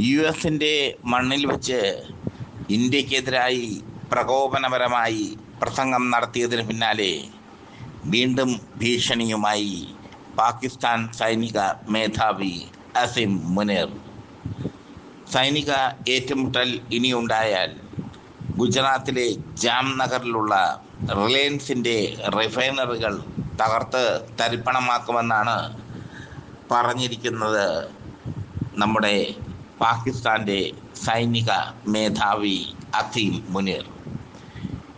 U എസിന്റെ മണ്ണിൽ വെച്ച് ഇന്ത്യക്കെതിരായി പ്രകോപനപരമായി പ്രസംഗം നടത്തിയതിന് പിന്നാലെ വീണ്ടും ഭീഷണിയുമായി പാകിസ്ഥാൻ സൈനിക മേധാവി അസിം മുനീർ. സൈനിക ഏറ്റുമുട്ടൽ ഇനിയുണ്ടായാൽ ഗുജറാത്തിലെ ജാംനഗറിലുള്ള റിലയൻസിന്റെ റിഫൈനറികൾ തകർത്ത് തരിപ്പണമാക്കുമെന്നാണ് പറഞ്ഞിരിക്കുന്നത് നമ്മുടെ പാകിസ്ഥാന്റെ സൈനിക മേധാവി അസീം മുനീർ.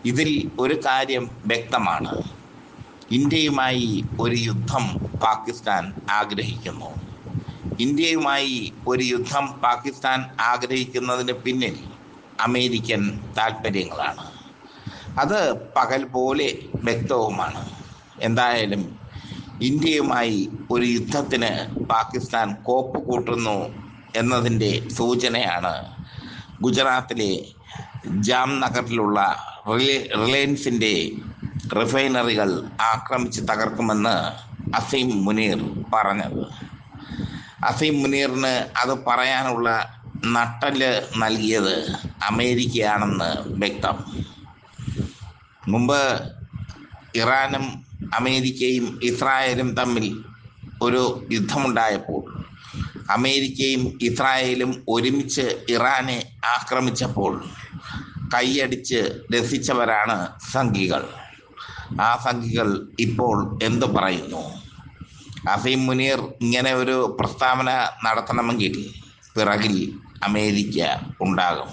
ഇതിൽ ഒരു കാര്യം വ്യക്തമാണ്. ഇന്ത്യയുമായി ഒരു യുദ്ധം പാകിസ്ഥാൻ ആഗ്രഹിക്കുന്നു. ഇന്ത്യയുമായി ഒരു യുദ്ധം പാകിസ്ഥാൻ ആഗ്രഹിക്കുന്നതിന് പിന്നിൽ അമേരിക്കൻ താല്പര്യങ്ങളാണ് അത് പകൽ പോലെ വ്യക്തവുമാണ്. എന്തായാലും ഇന്ത്യയുമായി ഒരു യുദ്ധത്തിന് പാകിസ്ഥാൻ കോപ്പ് കൂട്ടുന്നു എന്നതിന്റെ സൂചനയാണ് ഗുജറാത്തിലെ ജാംനഗറിലുള്ള റിലയ റിലയൻസിന്റെ റിഫൈനറികൾ ആക്രമിച്ച് തകർക്കുമെന്ന് അസീം മുനീർ പറഞ്ഞത്. അസീം മുനീറിന് അത് പറയാനുള്ള നട്ടൽ നൽകിയത് അമേരിക്കയാണെന്ന് വ്യക്തം. മുമ്പ് ഇറാനും അമേരിക്കയും ഇസ്രായേലും തമ്മിൽ ഒരു യുദ്ധമുണ്ടായപ്പോൾ അമേരിക്കയും ഇസ്രായേലും ഒരുമിച്ച് ഇറാനെ ആക്രമിച്ചപ്പോൾ കൈയടിച്ച് രസിച്ചവരാണ് സംഘികൾ. ആ സംഘികൾ ഇപ്പോൾ എന്തു പറയുന്നു? അസീം മുനീർ ഇങ്ങനെ ഒരു പ്രസ്താവന നടത്തണമെങ്കിൽ പിറകിൽ അമേരിക്ക ഉണ്ടാകും.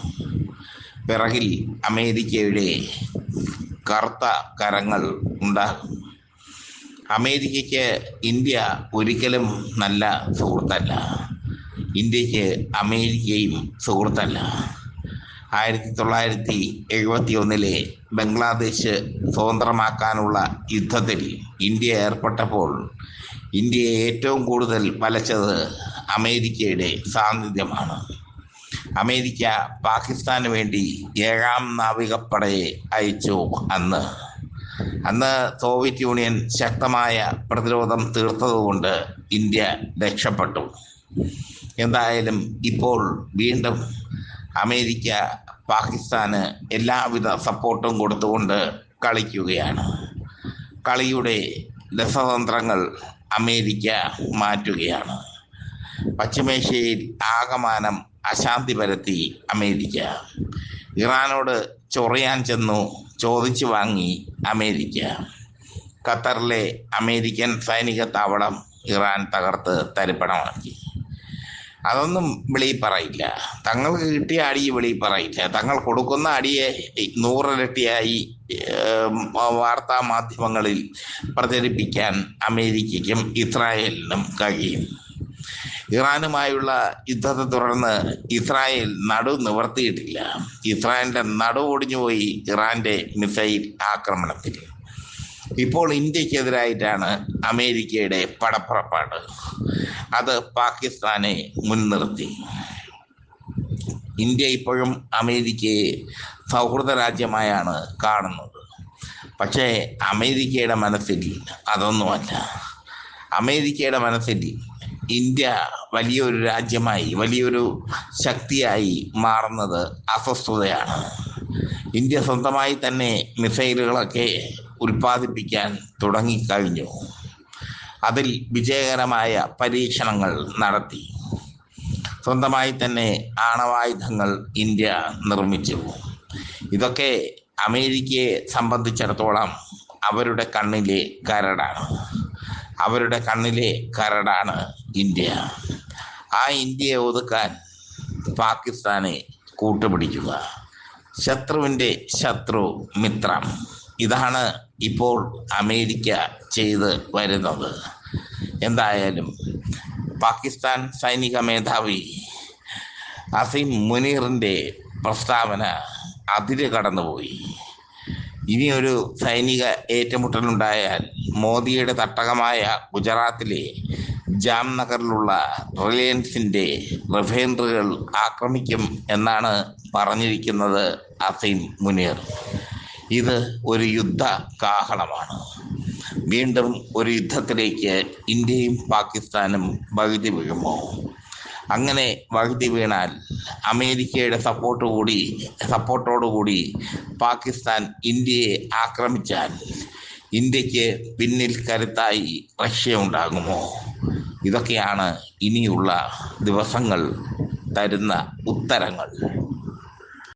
പിറകിൽ അമേരിക്കയുടെ കറുത്ത കരങ്ങൾ ഉണ്ടാകും. അമേരിക്കയ്ക്ക് ഇന്ത്യ ഒരിക്കലും നല്ല സുഹൃത്തല്ല. ഇന്ത്യയ്ക്ക് അമേരിക്കയും സുഹൃത്തല്ല. ആയിരത്തി തൊള്ളായിരത്തി എഴുപത്തി ഒന്നിലെ ബംഗ്ലാദേശ് സ്വതന്ത്രമാക്കാനുള്ള യുദ്ധത്തിൽ ഇന്ത്യ ഏർപ്പെട്ടപ്പോൾ ഇന്ത്യയെ ഏറ്റവും കൂടുതൽ വലച്ചത് അമേരിക്കയുടെ സാന്നിധ്യമാണ്. അമേരിക്ക പാകിസ്ഥാന് വേണ്ടി ഏഴാം നാവികപ്പടയെ അയച്ചു അന്ന്. അന്ന് സോവിയറ്റ് യൂണിയൻ ശക്തമായ പ്രതിരോധം തീർത്തതുകൊണ്ട് ഇന്ത്യ രക്ഷപ്പെട്ടു. എന്തായാലും ഇപ്പോൾ വീണ്ടും അമേരിക്ക പാകിസ്ഥാന് എല്ലാവിധ സപ്പോർട്ടും കൊടുത്തുകൊണ്ട് കളിക്കുകയാണ്. കളിയുടെ രസതന്ത്രങ്ങൾ അമേരിക്ക മാറ്റുകയാണ്. പശ്ചിമേഷ്യയിൽ ആകമാനം അശാന്തി പരത്തി അമേരിക്ക. ഇറാനോട് ചൊറിയാൻ ചെന്നു ചോദിച്ചു വാങ്ങി അമേരിക്ക. ഖത്തറിലെ അമേരിക്കൻ സൈനിക താവളം ഇറാൻ തകർത്ത് തരിപ്പണമാക്കി. അതൊന്നും വെളിയിൽ പറയില്ല. തങ്ങൾക്ക് കിട്ടിയ അടി വെളിയിൽ പറയില്ല. തങ്ങൾ കൊടുക്കുന്ന അടിയെ നൂറിരട്ടിയായി വാർത്താ മാധ്യമങ്ങളിൽ പ്രചരിപ്പിക്കാൻ അമേരിക്കയ്ക്കും ഇസ്രായേലിനും കഴിയും. ഇറാനുമായുള്ള യുദ്ധത്തെ തുടർന്ന് ഇസ്രായേൽ നടു നിവർത്തിയിട്ടില്ല. ഇസ്രായേലിന്റെ നടു ഒടിഞ്ഞുപോയി ഇറാന്റെ മിസൈൽ ആക്രമണത്തിൽ. ഇപ്പോൾ ഇന്ത്യക്കെതിരായിട്ടാണ് അമേരിക്കയുടെ പടപ്പുറപ്പാട്. അത് പാകിസ്ഥാനെ മുൻനിർത്തി. ഇന്ത്യ ഇപ്പോഴും അമേരിക്കയെ സൗഹൃദ രാജ്യമായാണ് കാണുന്നത്. പക്ഷേ അമേരിക്കയുടെ മനസ്സിൽ അതൊന്നുമല്ല. അമേരിക്കയുടെ മനസ്സിൽ ഇന്ത്യ വലിയൊരു രാജ്യമായി വലിയൊരു ശക്തിയായി മാറുന്നത് അസ്വസ്ഥതയാണ്. ഇന്ത്യ സ്വന്തമായി തന്നെ മിസൈലുകളൊക്കെ ഉൽപ്പാദിപ്പിക്കാൻ തുടങ്ങിക്കഴിഞ്ഞു. അതിൽ വിജയകരമായ പരീക്ഷണങ്ങൾ നടത്തി. സ്വന്തമായി തന്നെ ആണവായുധങ്ങൾ ഇന്ത്യ നിർമ്മിച്ചു. ഇതൊക്കെ അമേരിക്കയെ സംബന്ധിച്ചിടത്തോളം അവരുടെ കണ്ണിലെ കരടാണ്. അവരുടെ കണ്ണിലെ കരടാണ് ഇന്ത്യ. ആ ഇന്ത്യയെ ഒതുക്കാൻ പാകിസ്ഥാനെ കൂട്ടുപിടിക്കുക. ശത്രുവിന്റെ ശത്രു മിത്രം. ഇതാണ് ഇപ്പോൾ അമേരിക്ക ചെയ്ത് വരുന്നത്. എന്തായാലും പാകിസ്ഥാൻ സൈനിക മേധാവി അസീം മുനീറിന്റെ പ്രസ്താവന അതിര് കടന്നുപോയി. ഇനിയൊരു സൈനിക ഏറ്റുമുട്ടലുണ്ടായാൽ മോദിയുടെ തട്ടകമായ ഗുജറാത്തിലെ ജാംനഗറിലുള്ള റിലയൻസിന്റെ റിഫൈനറികൾ ആക്രമിക്കും എന്നാണ് പറഞ്ഞിരിക്കുന്നത് അസീം മുനീർ. ഇത് ഒരു യുദ്ധ കാഹളമാണ്. വീണ്ടും ഒരു യുദ്ധത്തിലേക്ക് ഇന്ത്യയും പാകിസ്ഥാനും വഴുതി വീഴുമോ? അങ്ങനെ വകുതി വീണാൽ അമേരിക്കയുടെ സപ്പോർട്ട് കൂടി സപ്പോർട്ടോടുകൂടി പാകിസ്ഥാൻ ഇന്ത്യയെ ആക്രമിച്ചാൽ ഇന്ത്യയ്ക്ക് പിന്നിൽ കരുത്തായി റഷ്യ ഉണ്ടാകുമോ? ഇതൊക്കെയാണ് ഇനിയുള്ള ദിവസങ്ങൾ തരുന്ന ഉത്തരങ്ങൾ.